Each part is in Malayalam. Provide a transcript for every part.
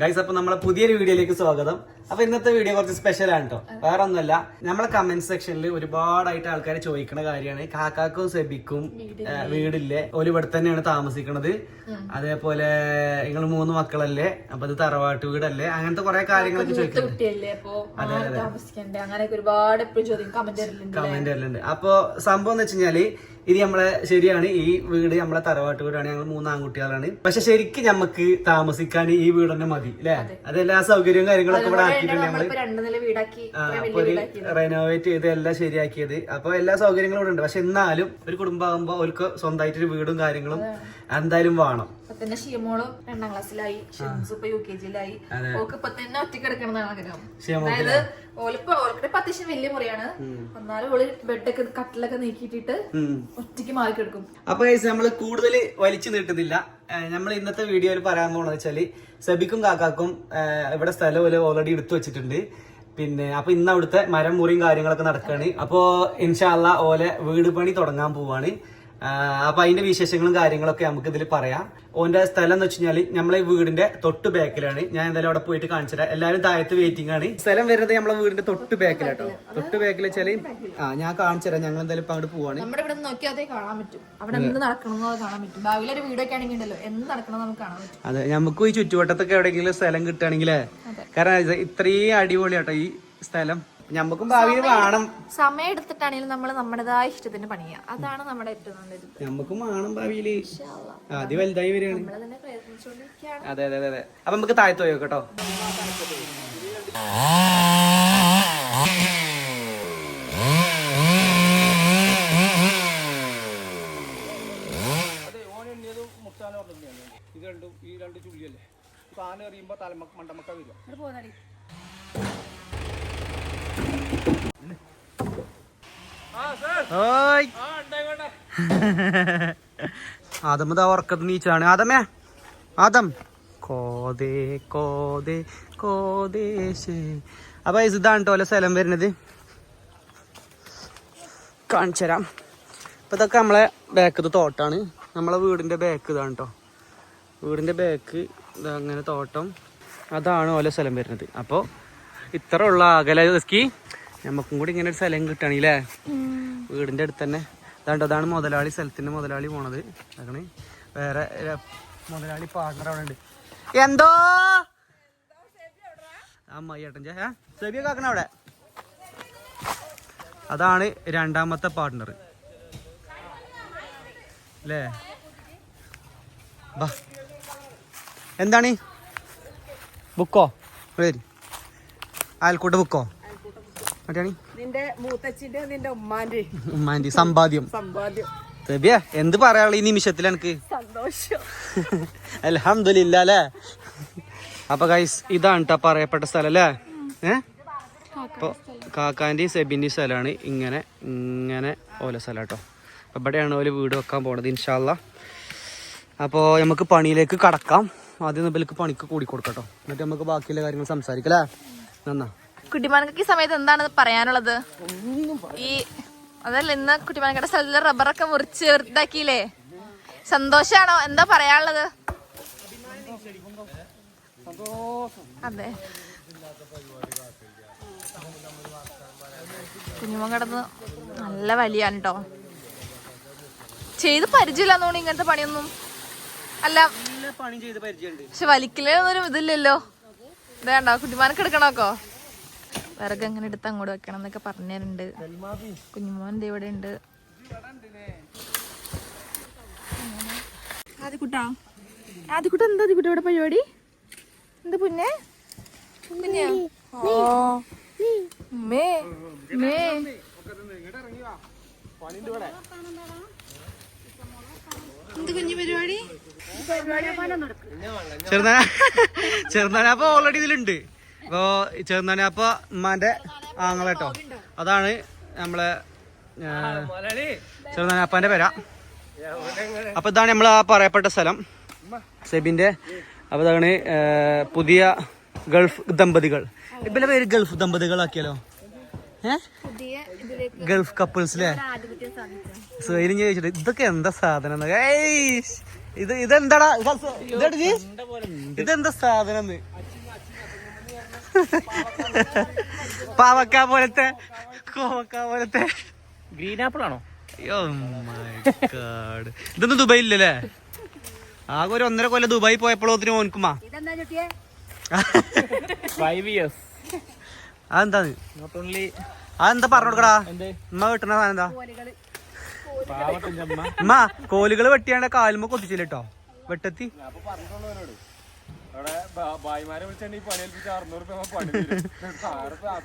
ഗൈസ് അപ്പൊ നമ്മളെ പുതിയൊരു വീഡിയോയിലേക്ക് സ്വാഗതം. അപ്പൊ ഇന്നത്തെ വീഡിയോ കുറച്ച് സ്പെഷ്യൽ ആണ് കേട്ടോ വേറെ ഒന്നുമല്ല നമ്മളെ കമന്റ് സെക്ഷനിൽ ഒരുപാടായിട്ട് ആൾക്കാർ ചോദിക്കുന്ന കാര്യമാണ്. കാക്കാക്കും സെബിക്കും വീടില്ലേ? ഒരു ഇവിടെ തന്നെയാണ് താമസിക്കുന്നത് അതേപോലെ നിങ്ങൾ മൂന്ന് മക്കളല്ലേ? അപ്പൊ ഇത് തറവാട്ട് വീടല്ലേ? അങ്ങനത്തെ കുറെ കാര്യങ്ങളൊക്കെ ചോദിക്കുന്നുണ്ട് കമന്റ് വരലുണ്ട് അപ്പൊ സംഭവം എന്ന് വെച്ചുകഴിഞ്ഞാൽ ഇത് നമ്മളെ ശരിയാണ്. ഈ വീട് നമ്മളെ തറവാട്ട് വീടാണ്. ഞങ്ങൾ മൂന്ന് ആൺകുട്ടികളാണ്. പക്ഷെ ശരിക്കും നമുക്ക് താമസിക്കാൻ ഈ വീട് തന്നെ മതി അല്ലെ അതെല്ലാ സൗകര്യവും കാര്യങ്ങളൊക്കെ ഇവിടെ ആക്കിയിട്ടുണ്ട് നമ്മൾ റെനോവേറ്റ് ചെയ്ത് എല്ലാം ശരിയാക്കിയത്. അപ്പൊ എല്ലാ സൗകര്യങ്ങളും ഇവിടെ ഉണ്ട്. പക്ഷെ എന്നാലും ഒരു കുടുംബമാകുമ്പോ അവർക്ക് സ്വന്തമായിട്ടൊരു വീടും കാര്യങ്ങളും എന്തായാലും വേണം. ഇപ്പൊ തന്നെ ഷീമോളും രണ്ടാം ക്ലാസ്സിലായി. ഷിംസ് ഇപ്പൊ യു കെ ജിയിലായി. ഓക്ക് ഇപ്പൊ തന്നെ ഒറ്റയ്ക്ക് എടുക്കണമെന്നാണ് ആഗ്രഹം അതായത് ഓലിപ്പോ ഓൾറെഡി ഇപ്പൊ അത്യാവശ്യം വലിയ മുറിയാണ്. എന്നാലും ഓൾ ബെഡൊക്കെ കട്ടിലൊക്കെ നീക്കിയിട്ടിട്ട്. ഒറ്റയ്ക്ക് മാറിക്കെടുക്കും. അപ്പൊ നമ്മൾ നമ്മൾ കൂടുതൽ വലിച്ചു നീട്ടുന്നില്ല. നമ്മൾ ഇന്നത്തെ വീഡിയോയിൽ പറയാൻ പോണെന്ന് വെച്ചാൽ സബിക്കും കാക്കാക്കും ഇവിടെ സ്ഥലം ഓൾറെഡി എടുത്തു വെച്ചിട്ടുണ്ട്. പിന്നെ അപ്പൊ ഇന്ന് അവിടുത്തെ മരം മുറിയും കാര്യങ്ങളൊക്കെ നടക്കുകയാണ് അപ്പോ ഇൻഷാല്ല ഓലെ വീട് പണി തുടങ്ങാൻ പോവാണ്. അപ്പൊ അതിന്റെ വിശേഷങ്ങളും കാര്യങ്ങളൊക്കെ നമുക്ക് ഇതിൽ പറയാം. ഓന്റെ സ്ഥലം എന്ന് വെച്ചാൽ നമ്മളെ വീടിന്റെ തൊട്ട് ബാക്കിലാണ്. ഞാൻ എന്തായാലും അവിടെ പോയിട്ട് കാണിച്ചു എല്ലാവരും താഴത്ത് വെയിറ്റിംഗ് ആണ്. സ്ഥലം വരുന്നത് നമ്മളെ വീടിന്റെ തൊട്ട് ബാക്കിലാട്ടോ തൊട്ട് ബാക്കിൽ വെച്ചാൽ ആ ഞാൻ കാണിച്ചുതരാം ഞങ്ങൾ എന്തായാലും ഇപ്പൊ അങ്ങോട്ട് പോവാണ്. നമ്മുടെ ഇവിടെ നോക്കിയാൽ കാണാൻ പറ്റും. അവിടെ എന്ത് നടക്കണമെന്ന് അത് കാണാൻ പറ്റും. ഭാവിയിൽ ഒരു വീടൊക്കെ ആണെങ്കിൽ ഉണ്ടല്ലോ എന്ത് നടക്കണം നമുക്ക് കാണാൻ പറ്റും. അതെ നമുക്കും ഈ ചുറ്റുവട്ടത്തൊക്കെ എവിടെയെങ്കിലും സ്ഥലം കിട്ടുകയാണെങ്കിലേ. കാരണം ഇത് ഇത്രയും അടിപൊളിയാട്ടോ ഈ സ്ഥലം. നമുക്കും ഭാവിയിൽ വേണം. സമയം എടുത്തിട്ടാണെങ്കിലും നമ്മൾ നമ്മുടേതായ ഇഷ്ടത്തിന് പണിയാ. അതാണ് നമ്മുടെ ഏറ്റവും നല്ലത് നമുക്കും വേണം ഭാവിയിൽ ആദ്യം വലുതായി വരികയാണ്. അതെ അതെ അതെ അതെ. അപ്പൊ നമുക്ക് താഴത്ത് പോയോ കേട്ടോ ഇത് രണ്ടും ഈ രണ്ട് ചുള്ളിയല്ലേ? സാധനം എറിയുമ്പോ തലമക്ക മണ്ടമക്ക വരിക ഓയ്. ആദം ഇതാ ഉറക്കത്ത് നീച്ചാണ്. ആദമേ. ആദം. കോതേ കോതേ കോതേശേ അപ്പൊ ഇതാണ് കേട്ടോ സ്ഥലം വരുന്നത്. കാണിച്ചു തരാം. അപ്പൊ ഇതൊക്കെ നമ്മളെ ബാക്കത്ത് തോട്ടാണ്. നമ്മളെ വീടിന്റെ ബാക്ക് ഇതാണ് കേട്ടോ വീടിന്റെ ബാക്ക് അങ്ങനെ തോട്ടം. അതാണ് ഓല സ്ഥലം വരുന്നത്. അപ്പോൾ ഇത്ര ഉള്ള അകല നമുക്കും കൂടി ഇങ്ങനെ ഒരു സ്ഥലം കിട്ടുകയാണെങ്കിലേ വീടിന്റെ അടുത്ത് തന്നെ. അതാണ്ട് അതാണ് മുതലാളി സ്ഥലത്തിന്റെ മുതലാളി പോണത്. അതാണ് വേറെ മുതലാളി പാർട്ണർ അവിടെ ഉണ്ട്. എന്തോ? അമ്മായി ഏട്ടൻ ചേ കാക്കണ അവിടെ. അതാണ് രണ്ടാമത്തെ പാർട്ണർ. അല്ലേ? എന്താണ്? ബുക്കോ? വരി. അയൽക്കൂട്ട ബുക്കോ നിന്റെ മൂത്തച്ഛന്റെ നിന്റെ ഉമ്മാന്റെ ഉമ്മാന്റെ സമ്പാദ്യം. സമ്പാദ്യം. എന്ത് പറയാനുള്ള ഈ നിമിഷത്തിൽ എനിക്ക്? സന്തോഷം. അലഹമില്ല അല്ലേ? അപ്പൊ ഗൈസ് ഇതാണ് ട്ടാ പറയപ്പെട്ട സ്ഥലം അല്ലേ? ഏ? അപ്പൊ കാക്കാന്റെയും സെബിന്റെയും സ്ഥലമാണ് ഇങ്ങനെ ഇങ്ങനെ ഓല സ്ഥലം കേട്ടോ അപ്പൊ ഇവിടെയാണ് ഓൽ വീട് വെക്കാൻ പോണത് ഇൻഷാല്ല അപ്പോൾ നമുക്ക് പണിയിലേക്ക് കടക്കാം. ആദ്യം നമ്മൾക്ക് പണിക്ക് കൂടി കൊടുക്കട്ടോ എന്നിട്ട് നമുക്ക് ബാക്കിയുള്ള കാര്യങ്ങൾ സംസാരിക്കാം അല്ലേ? നന്നാ. കുട്ടിമാനക്ക് ഈ സമയത്ത് എന്താണ് പറയാനുള്ളത്? ഈ അതല്ല ഇന്ന് കുട്ടിമാനക്കയുടെ സ്ഥലത്ത് റബ്ബറൊക്കെ മുറിച്ച് വൃത്താക്കിയില്ലേ സന്തോഷാണോ? എന്താ പറയാനുള്ളത്? അതെ. കുഞ്ഞുമോൻ കിടന്ന് നല്ല വലിയാണ് കേട്ടോ ചെയ്ത് പരിചയമില്ലാന്നോണ്ട് തോന്നി ഇങ്ങനത്തെ പണിയൊന്നും. അല്ല നല്ല പണി ചെയ്ത് പരിചയമുണ്ട്. പക്ഷെ വലിക്കലൊന്നും ഇതില്ലല്ലോ. ഇതേണ്ടോ? കുഞ്ഞുമാനൊക്കെ എടുക്കണോക്കോ? വിറക് എങ്ങനെ എടുത്ത് അങ്ങോട്ട് വെക്കണം എന്നൊക്കെ പറഞ്ഞിട്ടുണ്ട് കുഞ്ഞുമോൻ ദേ ഇവിടെ ഉണ്ട്? ആദ്യക്കുട്ടാ ആദ്യക്കുട്ട എന്താ ആദ്യക്കുട്ട ഇവിടെ പരിപാടി? എന്താ പുന്നെ? കുഞ്ഞാ? ഓ. മേ മേ എന്ത് കുഞ്ഞു പരിപാടി? ചെറുനാന അപ്പൊ ഓൾറെഡി ഇതിലുണ്ട്. അപ്പോ ചെറുനാനപ്പ ഉമ്മാന്റെ ആങ്ങളട്ടോ. അതാണ് നമ്മളെ ചെറുനാനപ്പാന്റെ പേര. അപ്പൊ ഇതാണ് നമ്മൾ ആ പറയപ്പെട്ട സ്ഥലം. സെബിന്റെ. അപ്പൊ ഇതാണ് പുതിയ ഗൾഫ് ദമ്പതികൾ. ഇപ്പൊ പേര് ഗൾഫ് ദമ്പതികളാക്കിയാലോ? പുതിയ ഇതിലേക്ക് ഗൾഫ് കപ്പിൾസിലെ അല്ലേ സാധിച്ചു സൈലും ചോദിച്ചിട്ട് ഇതൊക്കെ എന്താ സാധനം ഏയ് ഇത് ഇതെന്താടാ? ഇതെന്താ സാധനം? പാവക്ക പോലത്തെ കോവക്ക പോലത്തെ. ഗ്രീൻ ആപ്പിൾ ആണോ. ഇതൊന്നും ദുബായി ഇല്ലല്ലേ ആകെ ഒരു ഒന്നര കൊല്ലം ദുബായി പോയപ്പോഴത്തിന് ഓൻക്കുമാ ഇതെന്താ ചുട്ടിയെ ഫൈവ് ഇയേഴ്സ് അതെന്താ നോട്ട് ഓൺലി അതെന്താ പറഞ്ഞു കൊടുക്കടാ? എന്തേ? ഉമ്മ വെട്ടണ സാധനം എന്താ? അമ്മ കോലുകൾ വെട്ടിയാണ്ട് കാലുമ്പോ കൊത്തിച്ചില്ല കേട്ടോ വെട്ടത്തി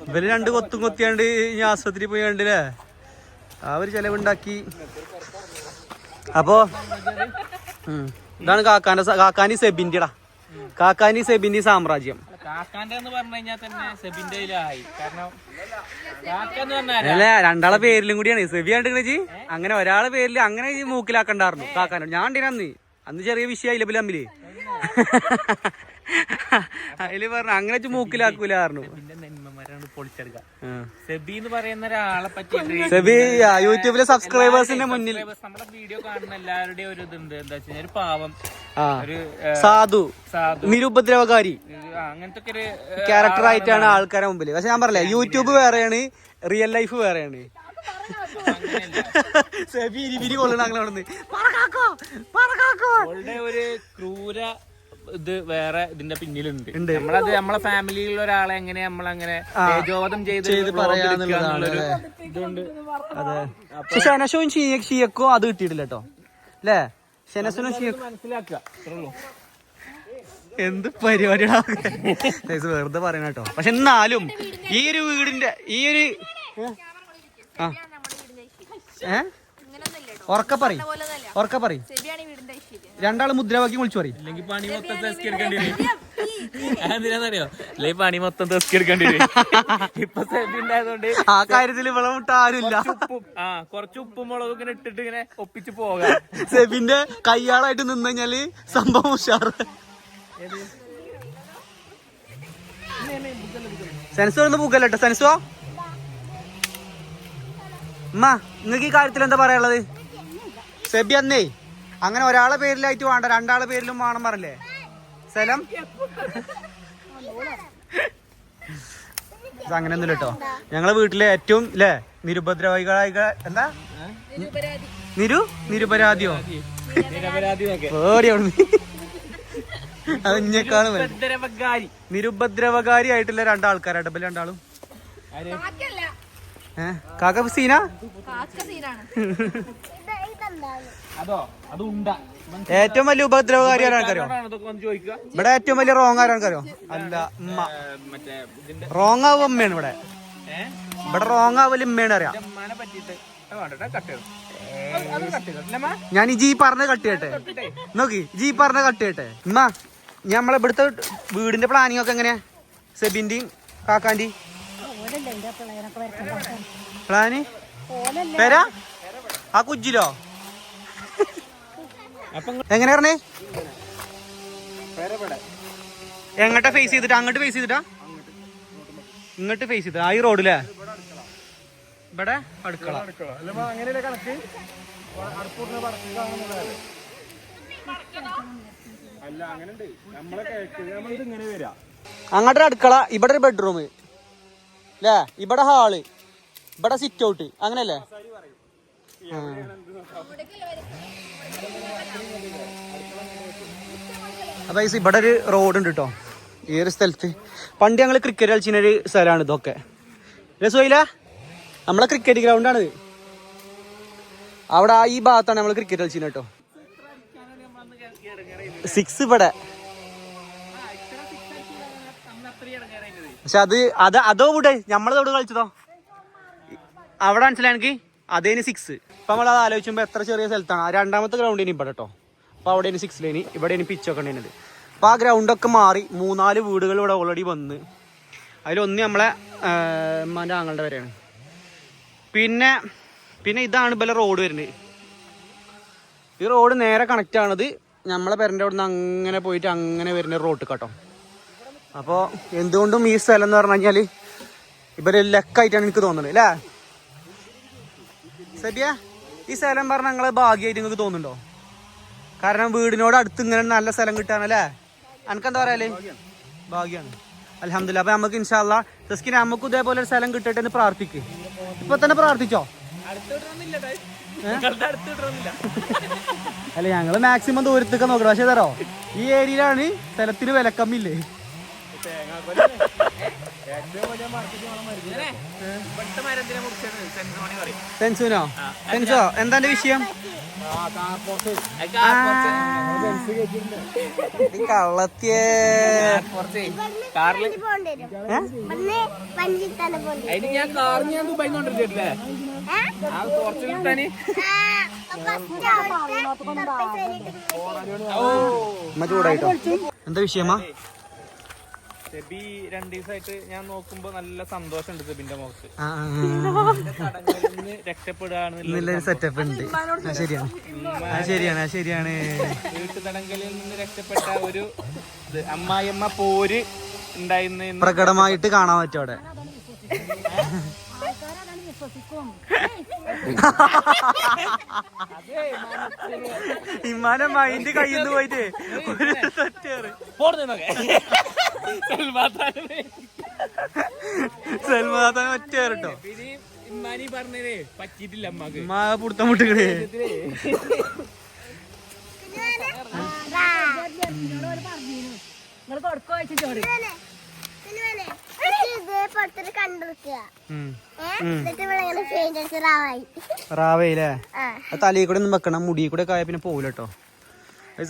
ഇവർ രണ്ട് കൊത്തും കൊത്തിയാണ്ട് ഈ ആശുപത്രി പോയി കണ്ടില്ലേ? ആ ഒരു ചെലവുണ്ടാക്കി. അപ്പോ ഇതാണ് കാക്കാന്റെ കാക്കാനി സെബിന്റെടാ. കാക്കാനി സെബിന്റെ സാമ്രാജ്യം. കാക്കാന്റെ എന്ന് പറഞ്ഞു കഴിഞ്ഞാൽ തന്നെ സെബിന്റെ കാരണം അല്ല രണ്ടാളെ പേരിലും കൂടിയാണ്. സെബി കണ്ടിക്കണേ അങ്ങനെ ഒരാളെ പേരിൽ അങ്ങനെ മൂക്കിലാക്കണ്ടായിരുന്നു കാക്കാനോ ഞാൻ ഉണ്ടീന അന്ന്. അന്ന് ചെറിയ വിഷയമായില്ല പിന്നെ അമ്മിൽ അതിൽ പറഞ്ഞു അങ്ങനെ മൂക്കിലാക്കൂലായിരുന്നു സെബി എന്ന് പറയുന്ന ഒരാളെ പറ്റി സെബി ആ, യൂട്യൂബിലെ സബ്സ്ക്രൈബേഴ്സിന്റെ മുന്നിൽ. നമ്മുടെ വീഡിയോ കാണുന്ന എല്ലാവരുടെയും ഒരു ഇതുണ്ട്. എന്താ വെച്ചാൽ ഒരു പാവം ഒരു സാധു. സാധു. നിരുപദ്രവകാരി. അങ്ങനത്തെ ഒരു ക്യാരക്ടർ ആയിട്ടാണ് ആൾക്കാരെ മുമ്പിൽ പക്ഷെ ഞാൻ പറഞ്ഞില്ല യൂട്യൂബ് വേറെയാണ് റിയൽ ലൈഫ് വേറെയാണ്. സെബി ഇരി കൊള്ളണം അങ്ങനെ ഒരു ക്രൂര ഇത് വേറെ ഇതിന്റെ പിന്നിലുണ്ട്. നമ്മളത് നമ്മളെ ഫാമിലിയിലുള്ള ഒരാളെ എങ്ങനെ നമ്മളങ്ങനെ തേജോവധം ചെയ്ത് പക്ഷെ ഷനഷവും ഷിയക്കും അത് കിട്ടിയിട്ടില്ല കേട്ടോ അല്ലേ ഷനസനും ഷിയക്കും മനസ്സിലാക്കുക. ഉള്ളൂ. എന്ത് പരിപാടിയാ വെറുതെ പറയണ കേട്ടോ പക്ഷെ എന്നാലും ഈ ഒരു വീടിന്റെ ഈ ഒരു ആ. ഏ? ഉറക്ക പറയും. ഉറക്ക പറയും. രണ്ടാൾ മുദ്രാവാക്യം വിളിച്ചു പറയും. അല്ലെങ്കിൽ പണി മൊത്തം തസ്കരിക്കേണ്ടി എന്തിനാന്നറിയോ അല്ലെ പണി മൊത്തം തസ്കരിക്കേണ്ടി വരും. ഇപ്പൊ ഉണ്ടായതുകൊണ്ട് ആ കാര്യത്തിൽ ഇവിടെ വിട്ട ആരുമില്ല. ഉപ്പും ആ കുറച്ച് ഉപ്പും മുളകും ഇങ്ങനെ ഇട്ടിട്ട് ഇങ്ങനെ ഒപ്പിച്ച് പോകാം. സെബിന്റെ കയ്യാളായിട്ട് നിന്ന് കഴിഞ്ഞാൽ സംഭവം ഉഷാറ്. സെൻസോ ഒന്ന് പൂക്കല്ലോ കേട്ടോ സെൻസോ? അമ്മ നിങ്ങൾക്ക് ഈ കാര്യത്തിൽ എന്താ പറയാനുള്ളത്? സെബി അന്നേ അങ്ങനെ ഒരാളെ പേരിലായിട്ട് വേണ്ട രണ്ടാളെ പേരിലും വേണം പറഞ്ഞില്ലേ? സ്ഥലം അങ്ങനെ അങ്ങനെയൊന്നുമില്ല കേട്ടോ. ഞങ്ങളെ വീട്ടിലെ ഏറ്റവും ഇല്ലേ നിരുപദ്രവികളായി എന്താ? നിരു? നിരുപരാധിയോ? അത് ഇഞ്ഞേക്കാളും. ഉപദ്രവകാരി നിരുപദ്രവകാരി. ആയിട്ടുള്ള രണ്ടാൾക്കാരാണ് ഡബിൾ രണ്ടാളും. കാക്ക സീന? അതോ അത് ഉണ്ട. ഏറ്റവും വലിയ ഉപദ്രവകാരി ആരാൾക്കാരോ വന്ന് ഇവിടെ ഏറ്റവും വലിയ റോങ് ആരാൾക്കാരോ അല്ല ഉമ്മ. റോങ് ആവും അമ്മയാണ് ഇവിടെ. ഇവിടെ റോങ് ആവൽ ഉമ്മയാണ് അറിയാം. ഞാൻ ഈ ജി പറഞ്ഞ കട്ട് ചെയ്യട്ടെ? നോക്കി ജി പറഞ്ഞ കട്ട് ചെയ്യട്ടെ? ഉമ്മ നമ്മളെ ഇവിടുത്തെ വീടിന്റെ പ്ലാനിങ് ഒക്കെ എങ്ങനെയാ? സെബിന്റെയും കാക്കാന്റെയും? പ്ലാന് പേരാ? ആ കുജിലോ? എങ്ങനെ പറഞ്ഞേ? എങ്ങോട്ടാ ഫേസ് ചെയ്തിട്ട്? അങ്ങോട്ട് ഫേസ് ചെയ്തിട്ടാ? ഇങ്ങോട്ട് ഫേസ് ചെയ്തിട്ടാ ആ ഈ റോഡിലെ ഇവിടെ അടുക്കള. അങ്ങനെയല്ലേ കണക്ക് അല്ല അങ്ങനെയുണ്ട് നമ്മളെ നമ്മളിത് ഇങ്ങനെ വരാ അങ്ങോട്ടൊരു അടുക്കള ഇവിടെ ഒരു ബെഡ്റൂം അല്ലേ ഇവിടെ ഹാൾ ഇവിടെ സിറ്റ് ഔട്ട് അങ്ങനല്ലേ ആ. അപ്പൊ ഈ ഇവിടെ ഒരു റോഡ് ഉണ്ട് കേട്ടോ ഈ ഒരു സ്ഥലത്ത്. പണ്ട് ഞങ്ങൾ ക്രിക്കറ്റ് കളിച്ചിരുന്ന ഒരു സ്ഥലമാണ് ഇതൊക്കെ. രസോയില്ല നമ്മളെ ക്രിക്കറ്റ് ഗ്രൗണ്ടാണ് അവിടെ ഈ ഭാഗത്താണ് നമ്മൾ ക്രിക്കറ്റ് കളിച്ചിരുന്നത് കേട്ടോ സിക്സ് ഇവിടെ. പക്ഷെ അത് അത് അതോ ഇവിടെ നമ്മളതോട് കളിച്ചതോ? അവിടെ മനസ്സിലായി എനിക്ക്? അതേന് സിക്സ് ഇപ്പൊ നമ്മൾ അത് ആലോചിക്കുമ്പോൾ എത്ര ചെറിയ സ്ഥലത്താണ്. ആ രണ്ടാമത്തെ ഗ്രൗണ്ടിന് ഇവിടെ കേട്ടോ അപ്പൊ അവിടെ സിക്സ് ലൈന് ഇവിടെ പിച്ചൊക്കെ ഉണ്ടായിരുന്നത്. അപ്പൊ ആ ഗ്രൗണ്ടൊക്കെ മാറി മൂന്നാൽ വീടുകൾ ഇവിടെ ഓൾറെഡി വന്ന്. അതിലൊന്ന് നമ്മളെ ഉമ്മാന്റെ ആങ്ങളുടെ വരെയാണ്. പിന്നെ പിന്നെ ഇതാണ് ഇപ്പല്ല റോഡ് വരുന്നത്. ഈ റോഡ് നേരെ കണക്റ്റ് ആണത് നമ്മളെ പെരന്റെ അവിടെ നിന്ന് അങ്ങനെ പോയിട്ട് അങ്ങനെ വരുന്ന റോഡ് കേട്ടോ അപ്പോൾ എന്തുകൊണ്ടും ഈ സ്ഥലം എന്ന് പറഞ്ഞു കഴിഞ്ഞാൽ ഇവരെ ലക്കായിട്ടാണ് എനിക്ക് തോന്നുന്നത് അല്ലേ? സബിയ ഈ സ്ഥലം പറഞ്ഞ ഞങ്ങളെ ഭാഗ്യമായിട്ട് നിങ്ങൾക്ക് തോന്നുന്നുണ്ടോ? കാരണം വീടിനോട് അടുത്ത് ഇങ്ങനെ നല്ല സ്ഥലം കിട്ടാനല്ലേ? എന്താ പറയാൽ? ഭാഗ്യാണ്. അലഹമില്ല അപ്പൊ നമുക്ക് ഇൻഷാല്ല ജസ്കിന് നമുക്ക് ഇതേപോലെ ഒരു സ്ഥലം കിട്ടട്ടെ എന്ന് പ്രാർത്ഥിക്ക്. ഇപ്പൊ തന്നെ പ്രാർത്ഥിച്ചോ? അല്ല ഞങ്ങൾ മാക്സിമം ദൂരത്തേക്ക് നോക്കണം പക്ഷേ തരോ ഈ ഏരിയയിലാണ് സ്ഥലത്തിന് വിലക്കമ്മില്ലേ? ടെൻസുനോ? ടെൻസോ? എന്താ വിഷയം? കള്ളത്തിയേ. ഞാൻ കാറിന് ഞാൻ ദുബായി കൊണ്ടിരിച്ചിട്ടില്ലേ എന്താ വിഷയമാ? സെബി രണ്ട് ദിവസമായിട്ട് ഞാൻ നോക്കുമ്പോ നല്ല സന്തോഷമുണ്ട് സെബിന്റെ മുഖത്ത്. രക്ഷപ്പെടുകയാണെന്നുള്ള സെറ്റപ്പ് ഉണ്ട്. ശരിയാണ്. ആ ശരിയാണ് ആ ശരിയാണ്. വീട്ടുതടങ്കലിൽ നിന്ന് രക്ഷപ്പെട്ട ഒരു അമ്മായിയമ്മ പോര് ഉണ്ടായിരുന്നു പ്രകടമായിട്ട് കാണാൻ പറ്റും അവിടെ. ഇമ്മാനെ മൈൻഡ് കയ്യിൽ നിന്ന് പോയിട്ട് ഒരു സെറ്റേറ്. സൽമാൻ ഒറ്റേറിട്ടോ ഇമ്മാനി പറഞ്ഞതേ പറ്റിയിട്ടില്ല അമ്മയ്ക്ക്. ഉമ്മ പുടുത്തം മുട്ടുകളേ നിങ്ങൾ കൊടുക്കോ വെച്ച് ചോറ്. ഇതേപോലത്തെ കണ്ടിരിക്കുക എന്നിട്ട് റാവയില്ലേ അത് തലയിൽ കൂടെ ഒന്നും വെക്കണം. മുടി കൂടെ ഒക്കെ ആയ പിന്നെ പോവില്ല കേട്ടോ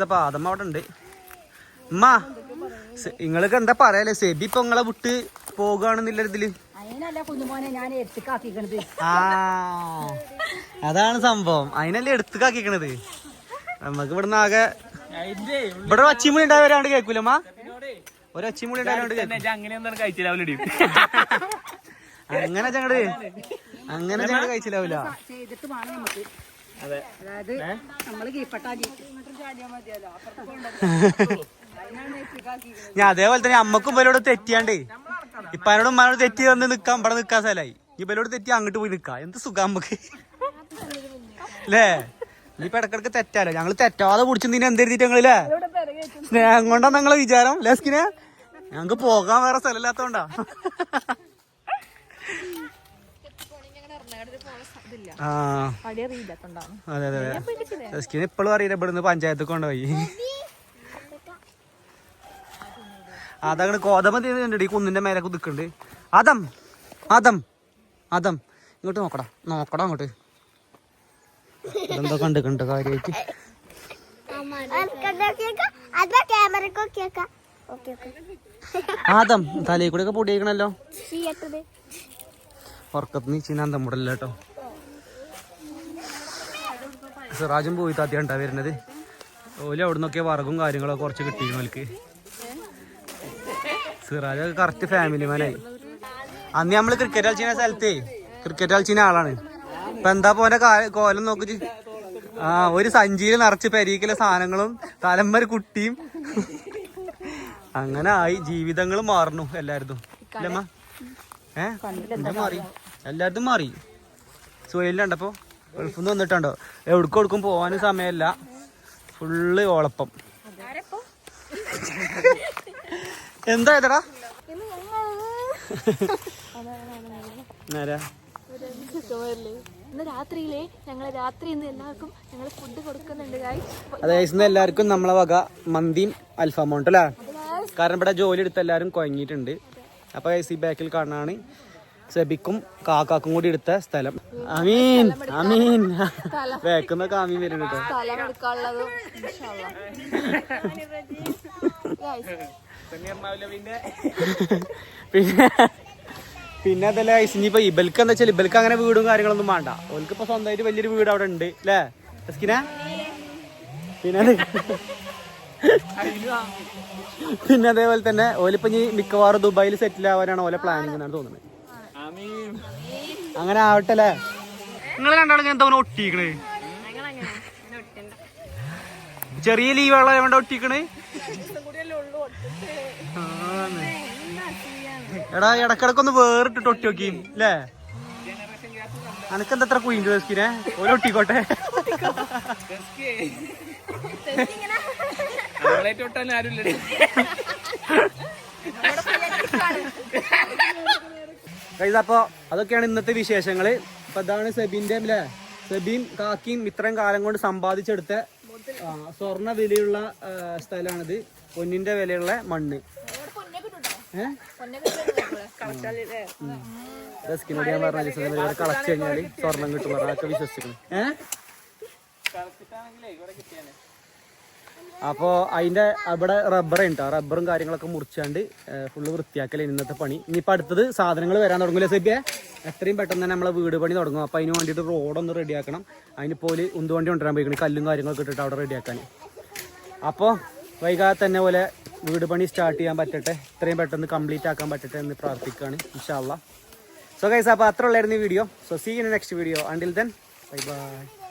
അപ്പൊ ആദമ്മ അവിടെ ഉണ്ട്. ഉമ്മാ നിങ്ങൾക്ക് എന്താ പറയാലേ സെബി ഇപ്പൊ നിങ്ങളെ വിട്ട് പോകുകയാണെന്നില്ല ഇതിൽ അതിനല്ല കുഞ്ഞുമോനെ ഞാൻ എടുത്തിക്കാക്കിക്കണത് ആ അതാണ് സംഭവം. അതിനല്ലേ എടുത്തുകാക്കിക്കണത്. നമുക്ക് ഇവിടുന്ന് ആകെ ഇവിടെ അച്ചി ഒച്ചിമുളി ഉണ്ടായവരാണ്ട് കേൾക്കൂലമ്മ ഒരു ഒച്ചിമുളി ഉണ്ടായവരാണ്ട് കേൾക്കും കഴിച്ചില്ലാവില്ലടി അങ്ങനെ ഞങ്ങൾ അങ്ങനെ ഞങ്ങൾ കഴിച്ചില്ലാവില്ല ചെയ്തിട്ട് വേണം നമുക്ക്. അതെ. അതായത് നമ്മൾ കീപ്പട്ടാ ചാടിയാൽ മതിയല്ലോ അപ്പുറത്ത് ഞാൻ അതേപോലെ തന്നെ അമ്മക്കും ഇവരോട് തെറ്റിയാണ്ടേ ഇപ്പൊ അതിനോട് ഉമ്മാനോട് തെറ്റി വന്ന് നിക്കാൻ ഇവിടെ നിക്കാൻ സ്ഥലമായി ഇവരോട് തെറ്റി അങ്ങോട്ട് പോയി നിക്കാം. എന്ത് സുഖം നമുക്ക്? അല്ലേ ഇനിയിപ്പൊ ഇടക്കിടക്ക് തെറ്റാലോ. ഞങ്ങൾ തെറ്റാതെ പിടിച്ചു നീ എന്തെഴുതിട്ട് ഞങ്ങളില്ലേ? സ്നേഹം കൊണ്ടാ നിങ്ങളെ വിചാരം ലസ്കിനെ ഞങ്ങക്ക് പോകാൻ വേറെ സ്ഥലമില്ലാത്തോണ്ടാ. അതെ അതെ അതെ. സ്കിൻ ഇപ്പോഴും അറിയില്ല ഇവിടുന്ന് പഞ്ചായത്ത് കൊണ്ടുപോയി. അതങ്ങനെ കോതമ തീരുന്നുണ്ട് ഈ കുന്നിന്റെ മേലെ കുതിക്കുന്നുണ്ട് അതം അതം അതം ഇങ്ങോട്ട് നോക്കടാ നോക്കടാ അങ്ങോട്ട്. എന്തോ കണ്ട് കണ്ട് കാര്യമായിട്ട്? ആദം തലയിൽ കൂടെ ഒക്കെ പൊടിയേക്കണല്ലോ ഉറക്കത്ത് നീ ചിന്നാന്തം മുടല്ല കേട്ടോ. സിറാജും പോയി താത്തിയാണ്ടാ വരുന്നത്. ഓൽ അവിടെ നിന്നൊക്കെ വറകും കാര്യങ്ങളൊക്കെ കുറച്ച് കിട്ടിയിരുന്നു ഓൽക്ക്. സിറാജ് കറക്റ്റ് ഫാമിലി മാനായി അന്ന് നമ്മൾ ക്രിക്കറ്റ് കളിച്ചിന സ്ഥലത്തേ ക്രിക്കറ്റ് കളിച്ചിന ആളാണ്. ഇപ്പൊ എന്താ പോലെ കോലം നോക്കി ആ ഒരു സഞ്ചിയിൽ നിറച്ച് പെരീക്കിലെ സാധനങ്ങളും തലമ്പര കുട്ടിയും. അങ്ങനെ ആയി. ജീവിതങ്ങൾ മാറുന്നു എല്ലായിടത്തും ഇല്ലമ്മ ഏ? എന്റെ മാറി. എല്ലായിടത്തും മാറി. സുഹയിലുണ്ടപ്പോ ഗൾഫിൽ നിന്ന് വന്നിട്ടുണ്ടോ? എവിടേക്കും എടുക്കും പോവാനും സമയമല്ല. ഫുള്ള് ഓളപ്പം. എന്താ ഇതടാ? നേരാ ഇന്ന് രാത്രിയിലെ ഞങ്ങൾ രാത്രി ഇന്ന് എല്ലാവർക്കും ഞങ്ങൾ ഫുഡ് കൊടുക്കുന്നുണ്ട് ഗായ് അതായത് ഇന്ന് എല്ലാവർക്കും നമ്മളെ വക മന്തിയും അൽഫാമും ഉണ്ട് അല്ലേ കാരണം ഇവിടെ ജോലി എടുത്ത് എല്ലാവരും കുഴങ്ങിയിട്ടുണ്ട്. അപ്പൊ ഈ ബാക്കിൽ കാണാണ് സെബിക്കും കാക്കാക്കും കൂടി എടുത്ത സ്ഥലം. അമീൻ അമീൻ. വേക്കുന്നൊക്കെ അമീൻ കേട്ടോ. എടുക്കാനുള്ളതും പിന്നെ പിന്നെ അതല്ല ഇനിയിപ്പോ ഇബൽക്ക് എന്താ വെച്ചാൽ ഇബൽക്ക് അങ്ങനെ വീടും കാര്യങ്ങളൊന്നും വേണ്ട. ഓൽക്ക് ഇപ്പൊ സ്വന്തമായിട്ട് വലിയൊരു വീട് അവിടെ ഉണ്ട് അല്ലേ? പിന്നെ പിന്നെ അതേപോലെ തന്നെ ഓലിപ്പോ ഇനി മിക്കവാറും ദുബായിൽ സെറ്റിൽ ആവാനാണ് ഓലെ പ്ലാനിങ് എന്നാണ് തോന്നുന്നത്. അങ്ങനെ ആവട്ടെ അല്ലേ നിങ്ങൾ രണ്ടാളും എന്താ ഒട്ടിക്കണേ? ചെറിയ ലീവുകളെ വേണ്ട ഒട്ടിക്കണേ. എടാ ഇടക്കിടക്കൊന്ന് വേറിട്ടിട്ട് ഒട്ടി നോക്കി അല്ലേ അനക്കെന്താ അത്ര കുയിൻ വെസ്കിനെ ഓരോ ഒട്ടിക്കോട്ടെ. നമ്മളായിട്ട് ഒട്ടാൻ ആരുമില്ല അപ്പോ അപ്പൊ അതൊക്കെയാണ് ഇന്നത്തെ വിശേഷങ്ങൾ ഇപ്പൊ അതാണ് സെബിന്റെ അല്ലേ സെബിയും കാക്കിയും ഇത്രയും കാലം കൊണ്ട് സമ്പാദിച്ചെടുത്ത സ്വർണ വിലയുള്ള സ്ഥലമാണിത്. പൊന്നിന്റെ വിലയുള്ള മണ്ണ്. ഡെസ്കിനോട് ഞാൻ പറഞ്ഞ കളക്ട് കഴിഞ്ഞാൽ സ്വർണം കിട്ടും അതൊക്കെ വിശ്വസിക്കുന്നു? ഏഹ് അപ്പോൾ അതിന്റെ അവിടെ റബ്ബർ ഉണ്ട്. റബ്ബറും കാര്യങ്ങളൊക്കെ മുറിച്ചാണ്ട് ഫുള്ള് വൃത്തിയാക്കൽ ഇന്നത്തെ പണി. ഇനിയിപ്പോൾ അടുത്തത് സാധനങ്ങൾ വരാൻ തുടങ്ങില്ല സെബിയെ? എത്രയും പെട്ടെന്ന് തന്നെ നമ്മളെ വീട് പണി തുടങ്ങും. അപ്പോൾ അതിന് വേണ്ടിയിട്ട് റോഡൊന്ന് റെഡിയാക്കണം അതിന് പോലെ ഉന്തുവണ്ടി കൊണ്ടുവരാൻ പോയിക്കണം. കല്ലും കാര്യങ്ങളൊക്കെ ഇട്ടിട്ട് അവിടെ റെഡിയാക്കാൻ അപ്പോൾ വൈകാതെ തന്നെ പോലെ വീട് പണി സ്റ്റാർട്ട് ചെയ്യാൻ പറ്റട്ടെ. എത്രയും പെട്ടെന്ന് കംപ്ലീറ്റ് ആക്കാൻ പറ്റട്ടെ എന്ന് പ്രാർത്ഥിക്കുകയാണ് ഇൻഷാല്ല സോ ഗൈസ് അപ്പോൾ അത്ര ഉള്ളായിരുന്നു ഈ video so see in next video until then bye bye